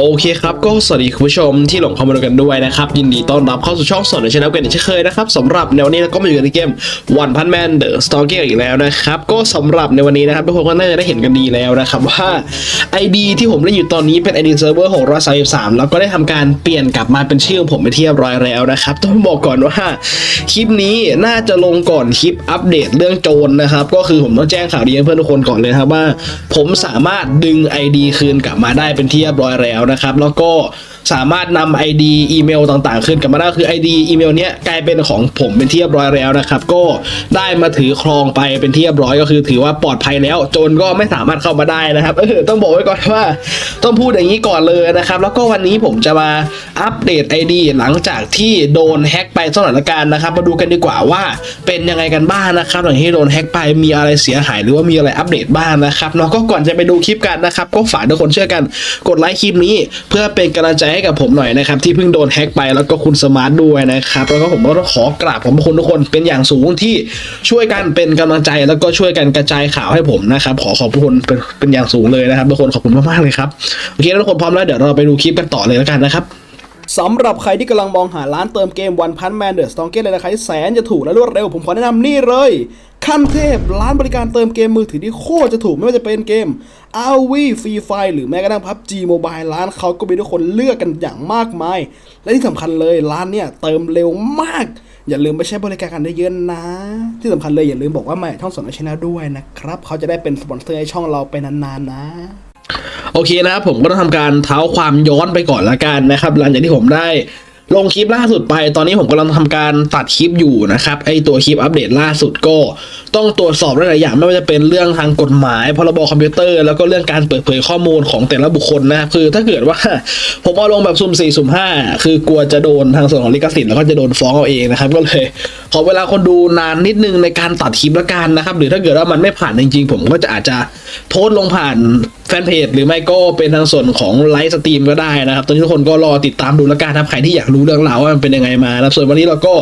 โอเคครับก็สวัสดีคุณผู้ชมที่หลงเข้ามาดูกันด้วยนะครับยินดีต้อนรับเข้าสู่ช่องสดในช่องกันอีกเช่นเคยนะครับสำหรับในวันนี้เราก็มาอยู่กันในเกม One Punch Man The Stalker อีกแล้วนะครับก็สำหรับในวันนี้นะครับทุกคนก็น่าจะได้เห็นกันดีแล้วนะครับว่า ID ที่ผมเล่นอยู่ตอนนี้เป็น ID Server ของรัส33แล้วก็ได้ทำการเปลี่ยนกลับมาเป็นชื่อของผมไปนที่เรียบร้อยแล้วนะครับต้องบอกก่อนว่าคลิปนี้น่าจะลงก่อนคลิปอัปเดตเรื่องโจรนะครับก็คือผมต้องแจ้งข่าวดีให้เพื่อนทุกคนก่อนเลยครับว่า ผมสามารถดึง ID คืนกลับมาได้เป็นที่เรียบร้อยแล้วนะครับ แล้วก็ สามารถนำ ID อีเมลต่างๆคืนกลับมาได้คือ ID อีเมลเนี้ยกลายเป็นของผมเป็นที่เรียบร้อยแล้วนะครับ ก็ได้มาถือครองไปเป็นที่เรียบร้อยก็คือ ถือว่าปลอดภัยแล้วโจรก็ไม่สามารถเข้ามาได้นะครับเออต้องบอกไว้ก่อนว่า ต้องพูดอย่างนี้ก่อนเลยนะครับ แล้วก็วันนี้ผมจะมาอัปเดต ID หลังจากที่โดนแฮ็กไปสถานการณ์นะครับ มาดูกันดีกว่าว่าเป็นยังไงกันบ้างนะครับหลังที่โดนแฮ็กไปมีอะไรเสียหายหรือว่ามีอะไรอัปเดตบ้างนะครับเนาะก็ก่อนจะไปดูคลิปกันนะครับ ก็ฝากทุกคนช่วยกันกดไลค์คลิปนี้ เพื่อเป็นกำลังใจใให้กับผมหน่อยนะครับที่เพิ่งโดนแฮ็กไปแล้วก็คุณสมาร์ทด้วยนะครับแล้วก็ผมก็ขอกราบขอบคุณทุกคนเป็นอย่างสูงที่ช่วยกันเป็นกำลังใจ แล้วก็ช่วยกันกระจายข่าวให้ผมนะครับขอขอบคุณเป็นเป็นอย่างสูงเลยนะครับทุกคนขอบคุณมากๆเลยครับโอเคแล้วทุกคนพร้อมแล้วเดี๋ยวเราไปดูคลิปกันต่อเลยแล้วกันนะครับ สำหรับใครที่กำลังมองหาร้านเติมเกม One Punch Man The Strongest ในราคาที่แสนจะถูกและรวดเร็ว ผมขอแนะนำนี่เลย ขั้นเทพร้านบริการเติมเกมมือถือที่โคตรจะถูกไม่ว่าจะเป็นเกม RV Free Fire หรือแม้กระทั่ง PUBG Mobile ร้านเขาก็มีทุกคนเลือกกันอย่างมากมาย และที่สำคัญเลยร้านเนี่ยเติมเร็วมาก อย่าลืมไปใช้บริการกันได้เยอะนะ ที่สำคัญเลยอย่าลืมบอกว่ามาจากช่องสนชแนลด้วยนะครับเขาจะได้เป็นสปอนเซอร์ให้ช่องเราไปนานๆนะ โอเคนะครับผมก็ต้องทำการเท้าความย้อนไปก่อนละกันนะครับ หลังจากที่ผมได้ลงคลิปล่าสุดไป ตอนนี้ผมกำลังทำการตัดคลิปอยู่นะครับไอตัวคลิปอัปเดตล่าสุดก็ ต้องตรวจสอบหลายอย่างไม่ว่าจะเป็นเรื่องทางกฎหมายพรบคอมพิวเตอร์ แล้วก็เรื่องการเปิดเผยข้อมูลของแต่ละบุคคลนะครับคือถ้าเกิดว่าผมเอาลงแบบสุ่มสี่สุ่มห้าคือกลัวจะโดนทางส่วนของลิขสิทธิ์แล้วก็จะโดนฟ้องเอาเองนะครับก็เลยขอเวลาคนดูนานนิดนึงในการตัดคลิปละกันนะครับ หรือถ้าเกิดว่ามันไม่ผ่านจริงๆ ผมก็จะอาจจะโพสลงผ่านแฟนเพจหรือไม่ก็เป็นทางส่วนของไลฟ์สตรีมก็ได้นะครับตอนนี้ทุกคนก็รอติดตามดูละกันนะครับใครที่อยากรู้เรื่องราวว่ามันเป็นยังไงมานะส่วนวันนี้เราก็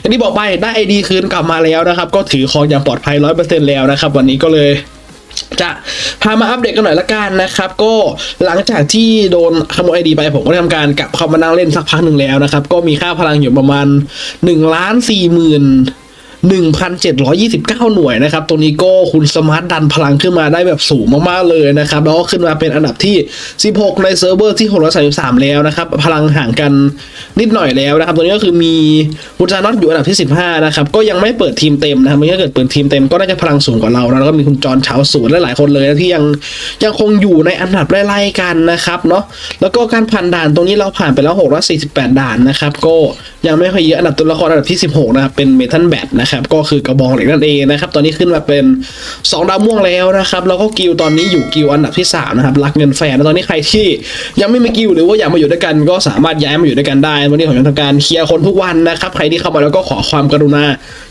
อย่างที่บอกไปได้ไอดีคืนกลับมาแล้วนะครับ ก็ถือครองอย่างปลอดภัยร้อยเปอร์เซ็นต์แล้วนะครับ วันนี้ก็เลย จะพามาอัปเดตกันหน่อยละกันนะครับ ก็หลังจากที่โดนขโมยไอดีไปผมก็ได้ทำการกลับเข้ามานั่งเล่นสักพักหนึ่งแล้วนะครับ ก็มีค่าพลังอยู่ประมาณ1ล้านสี่หมื่น 1,729 หน่วยนะครับ ตรงนี้ก็คุณสมาร์ทดันพลังขึ้นมาได้แบบสูงมากๆเลยนะครับ แล้วก็ขึ้นมาเป็นอันดับที่ 16 ในเซิร์ฟเวอร์ที่ 633 แล้วนะครับ พลังห่างกันนิดหน่อยแล้วนะครับตัวนี้ก็คือมีคุณจานอตอยู่อันดับที่ 15 นะครับ ก็ยังไม่เปิดทีมเต็มนะครับถ้าเกิดเปิดทีมเต็มก็น่าจะพลังสูงกว่าเรานะแล้วก็มีคุณจรเฉาศูนและหลายคนเลยนะที่ยังยังคงอยู่ในอันดับไล่ๆกันนะครับเนาะ แล้วก็การผ่านด่านตรงนี้เราผ่านไปแล้ว648 ด่านนะครับ ก็ยังไม่ค่อยเยอะอันดับตัวละครอันดับที่ 16 นะครับ เป็นเมทัลแบทนะครับก็คือกระบองเหล็กนั่นเองนะครับตอนนี้ขึ้นมาเป็น 2 ดาวม่วงแล้วนะครับแล้วก็กิลตอนนี้อยู่กิลอันดับที่3นะครับรักเงินแฟนตอนนี้ใครที่ยังไม่มีกิลหรือว่าอยากมาอยู่ด้วยกัน ก็สามารถย้ายมาอยู่ด้วยกันได้ วันนี้ผมจะทำการเคลียร์คนทุกวันนะครับใครที่เข้ามาแล้วก็ขอความกรุณา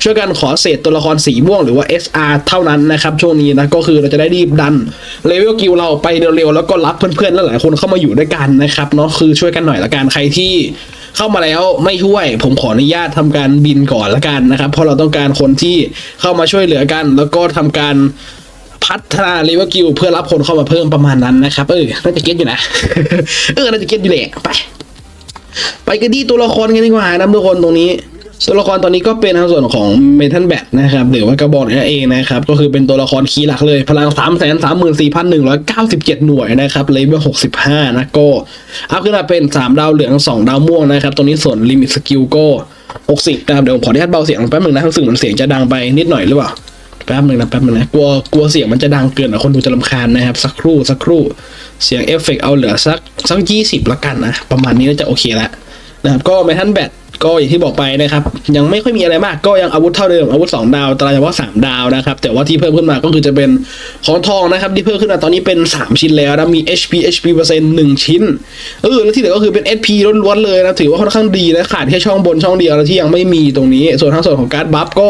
ช่วยกันขอเศษตัวละครสีม่วงหรือว่า SR เท่านั้นนะครับช่วงนี้นะก็คือเราจะได้รีบดันเลเวลกิลเราไปเร็วๆแล้วก็รับเพื่อนๆหลายๆคนเข้ามาอยู่ด้วยกันนะครับเนาะคือช่วยกันหน่อยละกันใครที่ เข้ามาแล้วไม่ช่วย ผมขออนุญาตทำการบินก่อนละกันนะครับ เพราะเราต้องการคนที่เข้ามาช่วยเหลือกัน แล้วก็ทำการพัฒนาเลเวลกิลเพื่อรับคนเข้ามาเพิ่มประมาณนั้นนะครับ เออน่าจะเก็ตอยู่นะเออน่าจะเก็ตอยู่แหละไปไปกันที่ตัวละครกันดีกว่านะทุกคนตรงนี้ ตัวละครตอนนี้ก็เป็นทางส่วนของเมทัลแบทนะครับหรือว่ากระบอกนั่นเองนะครับก็คือเป็นตัวละครคีย์หลักเลย พลัง 3 3 4 1 9 7 หน่วยนะครับเลเวล65 นะก็อัพขึ้นมาเป็น 3 ดาวเหลือง 2 ดาวม่วงนะครับตรงนี้ส่วนลิมิตสกิลก็60นะครับเดี๋ยวผมขออนุญาตเบาเสียงแป๊บหนึ่งนะทั้งสื่อมันเสียงจะดังไปนิดหน่อยหรือเปล่าแป๊บหนึ่งนะแป๊บหนึ่งนะกลัวกลัวเสียงมันจะดังเกินอะคนดูจะรำคาญนะครับ สักครู่สักครู่เสียงเอฟเฟกต์เอาเหลือสักสักยี่สิบละกันนะประมาณนี้น่าจะโอเคแล้วนะครับก็เมทัลแบต ก็อย่างที่บอกไปนะครับ ยังไม่ค่อยมีอะไรมากก็ยังอาวุธเท่าเดิมอาวุธ 2 ดาวตราเฉพาะ3ดาวนะครับ แต่ว่าที่เพิ่มขึ้นมาก็คือจะเป็นของทองนะครับ ที่เพิ่มขึ้นมาตอนนี้เป็น 3 ชิ้นแล้วนะมี HP HP เปอร์เซ็นต์หนึ่งชิ้นเออแล้วที่เหลือก็คือเป็น SP ล้วนๆเลยนะถือว่าค่อนข้างดีนะขาดแค่ช่องบนช่องเดียวแล้วที่ยังไม่มีตรงนี้ ส่วนทั้งส่วนของการ์ดบัฟก็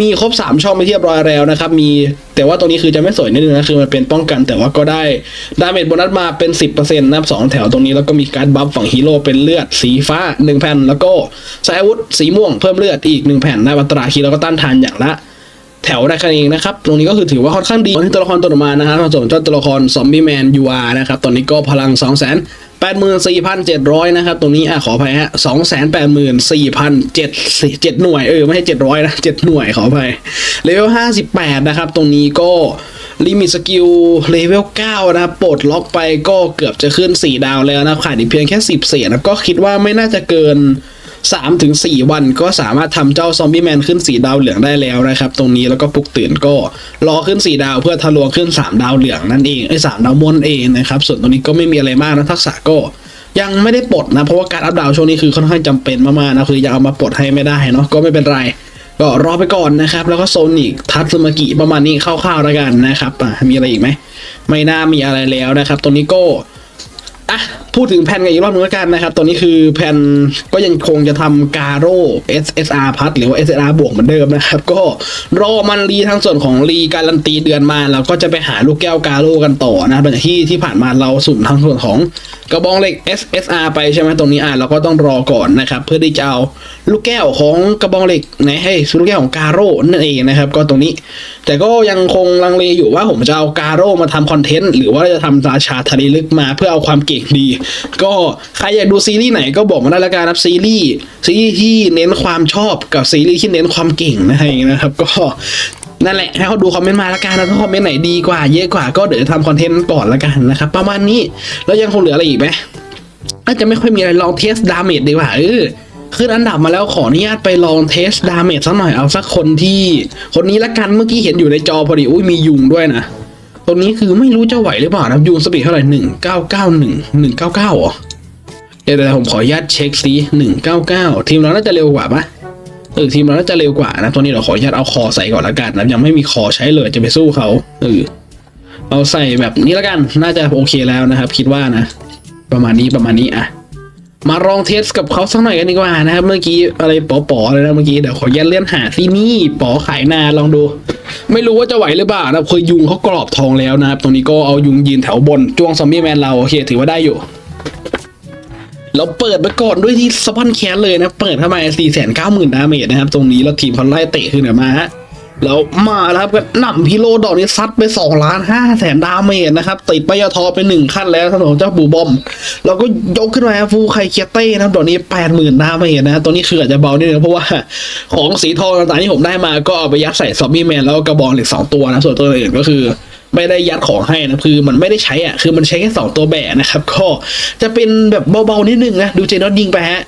มีครบ 3 ช่องไปเรียบร้อยแล้วนะครับมี แต่ว่าตรงนี้คือจะไม่สวยนิดนึงนะคือมันเป็นป้องกัน แต่ว่าก็ได้ดาเมจโบนัสมาเป็น 10%นะครับสองแถวตรงนี้แล้วก็มีการบัฟฝั่งฮีโร่เป็นเลือดสีฟ้า 1 แผ่น แล้วก็ใช้อาวุธสีม่วงเพิ่มเลือดอีก 1 แผ่นนะวัตราคีแล้วก็ต้านทานอย่างละ แถวได้กันเองนะครับ ตรงนี้ก็คือถือว่าค่อนข้างดีตอนที่ตัวละครตัวต่อมานะครับส่วนเจ้าตัวละครซอมบี้แมนยูอาร์นะครับ ตอนนี้ก็พลัง2 8 4 7 0 0 นะครับ ตรงนี้อะขออภัยฮะ2 8 4 7 7หน่วย เออ ไม่ใช่ 700 นะ 7 หน่วย ขออภัย เลเวล 58 นะครับ ตรงนี้ก็ลิมิตสกิลเลเวล 9 นะครับปลดล็อกไปก็เกือบจะขึ้น 4 ดาวแล้วนะครับขาดอีกเพียงแค่ 10 เศษนะก็คิดว่าไม่น่าจะเกิน 3ถึง4วันก็สามารถทำเจ้าซอมบี้แมนขึ้น 4 ดาวเหลืองได้แล้วนะครับ ตรงนี้แล้วก็ปลุกตื่นก็รอขึ้น 4 ดาวเพื่อทะลวงขึ้น 3 ดาวเหลืองนั่นเองไอ้สามดาวม่วนเองนะครับ ส่วนตรงนี้ก็ไม่มีอะไรมากนะทักษะก็ยังไม่ได้ปลดนะ เพราะว่าการอัพดาวช่วงนี้คือค่อนข้างจำเป็นมากๆนะคือยังเอามาปลดให้ไม่ได้เนาะก็ไม่เป็นไรก็รอไปก่อนนะครับ แล้วก็โซนิกทัตสึมากิประมาณนี้คร่าวๆแล้วกันนะครับอะมีอะไรอีกไหมไม่น่ามีอะไรแล้วนะครับ ตรงนี้ก็อะ พูดถึงแผ่นกันอีกรอบนึงแล้วกันนะครับ ตอนนี้คือแผ่นก็ยังคงจะทำการโร่ SSR พัดหรือว่า SSR บวกเหมือนเดิมนะครับ ก็รอมันรีทั้งส่วนของรีการันตีเดือนมาแล้วก็จะไปหาลูกแก้วกาโร่กันต่อนะครับหลังจากที่ที่ผ่านมาเราสุ่มทั้งส่วนของกระบองเหล็ก SSR ไปใช่ไหมตรงนี้อะเราก็ต้องรอก่อนนะครับ เพื่อที่จะเอาลูกแก้วของกระบองเหล็กนะให้ลูกแก้วของกาโร่นั่นเองนะครับ ก็ตรงนี้ แต่ก็ยังคงลังเลอยู่ว่าผมจะเอากาโร่มาทำคอนเทนต์หรือว่าจะทำราชาทะเลลึกมาเพื่อเอาความเก่งดีก็ใครอยากดูซีรีส์ไหนก็บอกมาได้ละกันครับซีรีส์ซีรีส์ที่เน้นความชอบกับซีรีส์ที่เน้นความเก่งนะฮะอย่างนี้นะครับ ก็นั่นแหละให้เขาดูคอมเมนต์มาละกันนะถ้าคอมเมนต์ไหนดีกว่า เยอะกว่าก็เดี๋ยวจะทำคอนเทนต์ก่อนละกันนะครับ ประมาณนี้แล้วยังคงเหลืออะไรอีกไหมน่าจะไม่ค่อยมีอะไรลองเทสดาเมจดีกว่าเออขึ้นอันดับมาแล้วขออนุญาตไปลองเทสดาเมจสักหน่อยเอาสักคนที่ คนนี้ละกันเมื่อกี้เห็นอยู่ในจอพอดีอุ้ยมียุงด้วยนะ ตรงนี้คือไม่รู้จะไหวหรือเปล่านะยุงสปีดเท่าไหร่หนึ่งเก้าเก้าหนึ่งหนึ่งเก้าเก้าอ๋อเดี๋ยวเดี๋ยวผมขออนุญาตเช็คซิหนึ่งเก้าเก้าทีมเราน่าจะเร็วกว่าปะเออทีมเราน่าจะเร็วกว่านะตัวนี้เราขออนุญาตเอาคอใส่ก่อนละกันนะยังไม่มีคอใช้เลยจะไปสู้เขาเออเอาใส่แบบนี้ละกันน่าจะโอเคแล้วนะครับ คิดว่านะ ประมาณนี้ประมาณนี้อะมาลองเทสกับเขาสักหน่อยกันดีกว่านะครับ เมื่อกี้อะไรป๋อๆเลยนะเมื่อกี้เดี๋ยวขอยันเลื่อนหาที่นี่ป๋อขายนาลองดู ไม่รู้ว่าจะไหวหรือเปล่านะเคยยุงเขากรอบทองแล้วนะครับ ตรงนี้ก็เอายุงยืนแถวบนจ้วงซอมบี้แมนเราโอเคถือว่าได้อยู่แล้วเปิดไปก่อนด้วยที่สปอนแคสเลยนะ เปิดเข้ามา4 9 0 0 0 0ดาเมจนะครับ ตรงนี้แล้วทีมเขาไล่เตะขึ้นมาฮะ แล้วมาแล้วครับก็หนำพิโลดอกนี้ซัดไป2ล้าน5แสนดาเมจนะครับ ติดปยทอไปหนึ่งขั้นแล้วถนนเจ้าบูบอมเราก็ยกขึ้นมาฟูไคเคียเต้นะครับดอกนี้80,000ดาเมจนะตัวนี้คืออาจจะเบานิดนึงเพราะว่าของสีทองต่างๆที่ผมได้มาก็เอาไปยัดใส่ซอมบี้แมนแล้วกระบองเหล็กสองตัวนะส่วนตัวอื่นก็คือไม่ได้ยัดของให้นะคือมันไม่ได้ใช้อะคือมันใช้แค่สองตัวแบะนะครับก็จะเป็นแบบเบาๆนิดนึงนะดูเจนอตยิงไปฮะ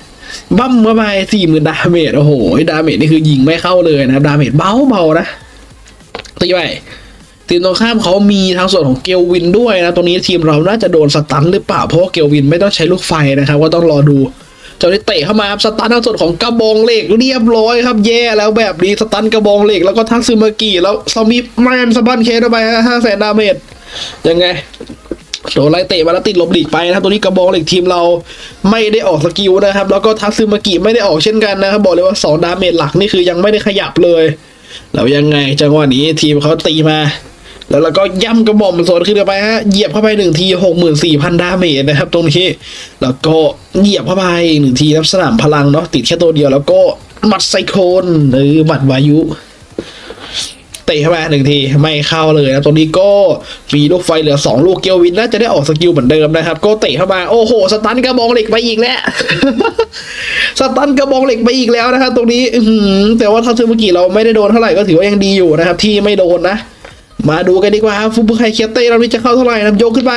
บั้มเข้าไปสี่หมื่นดาเมจโอ้โหดาเมจนี่คือยิงไม่เข้าเลยนะครับดาเมจเบาๆนะตีไปทีมตรงข้ามเขามีทางส่วนของเกลวินด้วยนะตรงนี้ทีมเราน่าจะโดนสตันหรือเปล่าเพราะเกลวินไม่ต้องใช้ลูกไฟนะครับ ก็ต้องรอดูเจ้าได้เตะเข้ามาครับสตันทางส่วนของกระบองเหล็กเรียบร้อยครับแย่แล้วแบบนี้สตันกระบองเหล็กแล้วก็ทักซึมากิแล้วซอมบี้แมนสบันเคสเข้าไปห้าแสนดาเมจยังไง โดนไล่เตะมาแล้วติดลบหลีกไปนะครับตัวนี้กระบองเหล็กทีมเราไม่ได้ออกสกิลนะครับ แล้วก็ทักซึมากิไม่ได้ออกเช่นกันนะครับ บอกเลยว่า 2 ดาเมจหลักนี่คือยังไม่ได้ขยับเลย แล้วยังไงจังหวะนี้ทีมเขาตีมา แล้วเราก็ย่ำกระหม่อมโซนขึ้นไปฮะเหยียบเข้าไปหนึ่งทีหกหมื่นสี่พันดาเมจนะครับ ตรงนี้แล้วก็เหยียบเข้าไปหนึ่งทีน้ำสนามพลังเนาะติดแค่ตัวเดียวแล้วก็มัดไซโคนหรือมัดวายุ เตะเข้ามาหนึ่งทีไม่เข้าเลยนะตรงนี้ก็มีลูกไฟเหลือสองลูกเกียววินน่าจะได้ออกสกิลเหมือนเดิมนะครับ ก็เตะเข้ามาโอ้โห สตันกระบองเหล็กไปอีกแล้วสตันกระบองเหล็กไปอีกแล้วนะครับตรงนี้อืแต่ว่าถ้าเทอร์เมื่อกี้เราไม่ได้โดนเท่าไหร่ก็ถือว่ายังดีอยู่นะครับ ที่ไม่โดนนะ มาดูกันดีกว่าครับฟุบุไคเคียเต้เรานี้จะเข้าเท่าไหร่นะยกขึ้นไป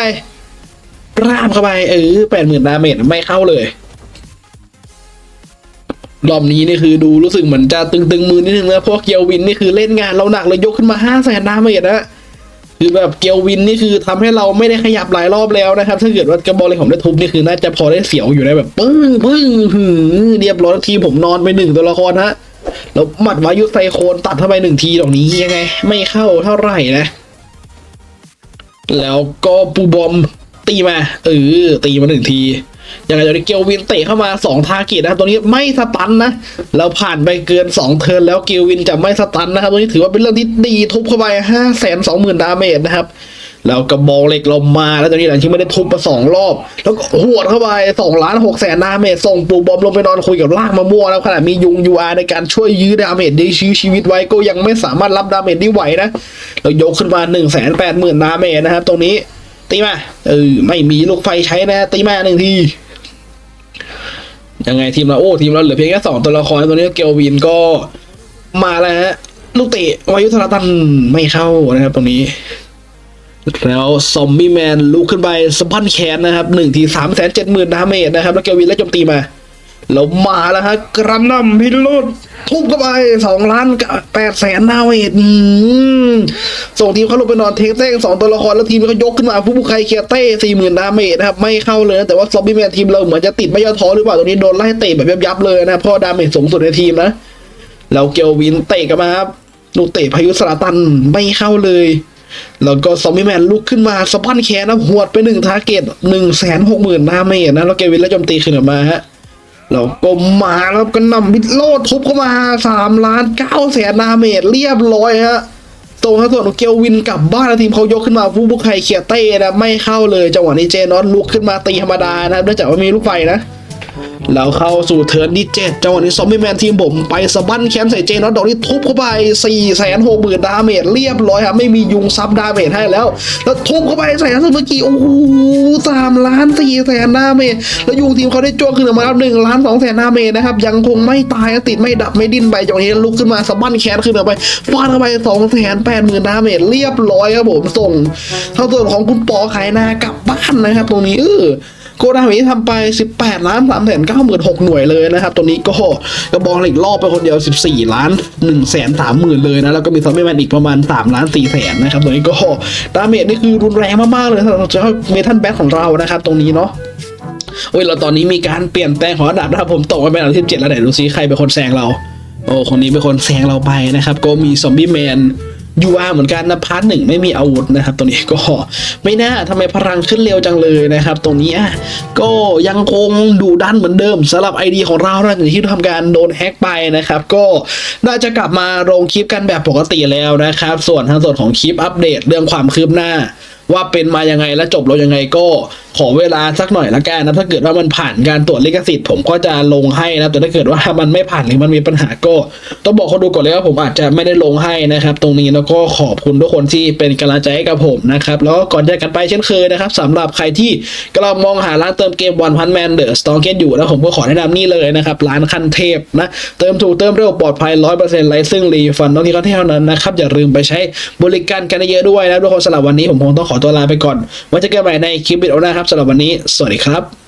ราบเข้าไปเออแปดหมื่นดาเมจไม่เข้าเลย รอบนี้นี่คือดูรู้สึกเหมือนจะตึงๆมือนิดนึงนะเพราะเกียววินนี่คือเล่นงานเราหนักเลยยกขึ้นมาห้าแสนดาเมจนะคือแบบเกียววินนี่คือทำให้เราไม่ได้ขยับหลายรอบแล้วนะครับ ถ้าเกิดว่ากระบอกเลยผมได้ทุบนี่คือน่าจะพอได้เสียวอยู่นะแบบปึ้งปึ้งหืเรียบร้อยทีผมนอนไปหนึ่งตัวละครฮะแล้วหมัดวายุไซโคนตัดเข้าไปหนึ่งทีดอกนี้ยังไง ไม่เข้าเท่าไหร่นะ แล้วก็ปูบอมตีมาเออตีมาหนึ่งที ยังไงตอนนี้เกลวินเตะเข้ามาสองทาร์เกตนะครับตัวนี้ไม่สตันนะเราผ่านไปเกินสองเทิร์นแล้วเกลวินจะไม่สตันนะครับตัวนี้ถือว่าเป็นเรื่องที่ดีทุบเข้าไปห้าแสนสองหมื่นดาเมจนะครับแล้วกระบอกเหล็กเรามาแล้วตอนนี้หลังที่ไม่ได้ทุบมาสองรอบ แล้วก็หวดเข้าไปสองล้านหกแสนดาเมจส่งปูบอมลงไปนอนคุยกับลากมะม่วงแล้วขณะมียุงยูอาในการช่วยยื้อดาเมจได้ชีวิตชีวิตไว้ก็ยังไม่สามารถรับดาเมจได้ไหวนะเรายกขึ้นมาหนึ่งแสนแปดหมื่นดาเมจนะครับตรงนี้ ตีมาเออไม่มีลูกไฟใช้นะ ตีมาหนึ่งทียังไงทีมเราโอ้ทีมเราเหลือเพียงแค่สองตัวละครตัวนี้เกลวินก็มาแล้วฮะลูกเตะวายุธราตันไม่เข้านะครับตรงนี้ แล้วซอมบี้แมนลุกขึ้นไปสะบั้นแขนนะครับหนึ่งทีสามแสนเจ็ดหมื่นดาเมจนะครับ แล้วเกลวินแล้วโจมตีมา แล้วมาแล้วฮะกระนำพิโรดทุบเข้าไปสองล้านแปดแสนดาเมจอืมส่งทีมเขาลงไปนอนเทคเต้สองตัวละครแล้วทีมเขายกขึ้นมาผู้บุกใครเคียเต้สี่หมื่นดาเมจนะครับไม่เข้าเลยนะแต่ว่าซอมบี้แมนทีมเราเหมือนจะติดไม่ย่อท้อหรือเปล่าตรงนี้โดนไล่เตะแบบยับๆเลยนะเพราะดาเมจสูงสุดในทีมนะแล้วเกลวินเตะกันมาครับลูกเตะพายุสลาตันไม่เข้าเลยแล้วก็ซอมบี้แมนลุกขึ้นมาสะบั้นแขนนะหวดไปหนึ่งทาร์เก็ตหนึ่งแสนหกหมื่นดาเมจนะแล้วเกลวินแล้วโจมตีขึ้นออกมาฮะ เราก้มมาแล้วก็นำบิดโลดทุบเข้ามาสามล้านเก้าแสนนาเมตรเรียบร้อยฮะตรงทางส่วนของเกลวินกลับบ้านทีมเขายกขึ้นมาผู้บุกไคเคียเต้นะไม่เข้าเลยจังหวะนี้เจนอตลุกขึ้นมาตีธรรมดานะเนื่องจากว่ามีลูกไฟนะ แล้วเข้าสู่เทิร์นที่เจ็ดจังหวะนี้ซอมบี้แมนทีมผมไปสะบั้นแคมใส่เจนอตดอกนี้ทุบเข้าไป4ี่แสนหกหมื่นดาเมจเรียบร้อยครับไม่มียุงซับดาเมจให้แล้ว แล้วทุบเข้าไปใส่เมื่อกี้โอ้โหสามล้านสี่แสนดาเมจแล้วยุงทีมเขาได้จ้วงขึ้นมาแล้วหนึ่งล้านสองแสนดาเมจนะครับยังคงไม่ตายติดไม่ดับไม่ดิ้นไปจังหวะนี้ลุกขึ้นมาสะบั้นแขนขึ้นมาไปฟาดเข้าไปสองแสนแปดหมื่นดาเมจเรียบร้อยครับผมส่งเท่าส่วนของคุณปอขายนากลับบ้านนะครับตรงนี้เออ โกดามิทำไป 18 ล้าน3แสน9หมื่น6หน่วยเลยนะครับ ตัวนี้ก็กระบองเหล็กรอบไปคนเดียว 14 ล้าน1แสน3หมื่นเลยนะ แล้วก็มีซอมบี้แมนอีกประมาณ 3 ล้าน4แสนนะครับตัวนี้ก็ดาเมจนี่คือรุนแรงมากๆเลยสำหรับเจ้าเมทัลแบ็คของเรานะครับ ตรงนี้เนาะโอ้ยเราตอนนี้มีการเปลี่ยนแปลงของอันดับนะครับผมตกไปเป็นอันดับที่7แล้วไหนดูซิใครเป็นคนแซงเรา โอ้คนนี้เป็นคนแซงเราไปนะครับ ก็มีซอมบี้แมน ยูอาเหมือนกันนะพาร์ทหนึ่งไม่มีอาวุธนะครับตัวนี้ก็ไม่น่าทำไมพลังขึ้นเร็วจังเลยนะครับตรงนี้ก็ยังคงดูดันเหมือนเดิมสำหรับไอดีของเราหลังจากที่ทำการโดนแฮ็กไปนะครับ ก็น่าจะกลับมาลงคลิปกันแบบปกติแล้วนะครับ ส่วนทางส่วนของคลิปอัปเดตเรื่องความคืบหน้า ว่าเป็นมายังไงและจบลงยังไงก็ขอเวลาสักหน่อยละกันนะถ้าเกิดว่ามันผ่านการตรวจลิขสิทธิ์ผมก็จะลงให้นะแต่ถ้าเกิดว่ามันไม่ผ่านหรือมันมีปัญหาก็ต้องบอกคนดูก่อนเลยว่าผมอาจจะไม่ได้ลงให้นะครับ ตรงนี้แล้วก็ขอบคุณทุกคนที่เป็นกำลังใจให้กับผมนะครับแล้วก็ก่อนจะกันไปเช่นเคยนะครับสำหรับใครที่กำลังมองหาร้านเติมเกมวันพันแมนเดอะสตองเกตอยู่นะผมก็ขอแนะนำนี่เลยนะครับร้านคันเทพนะเติมถูกเติมเร็วปลอดภัยร้อยเปอร์เซ็นต์ไร้ซึ่งรีฟันต้องที่เขาเท่านั้นนะครับอย่าลืมไปใช้บริการกันเยอะด้วยนะทุกคนสำหรับวันนี้ผมคงต้องขอตัวลาไปก่อนไว้เจอกันใหม่ในคลิปวิดีโอหน้าครับสำหรับวันนี้ สวัสดีครับ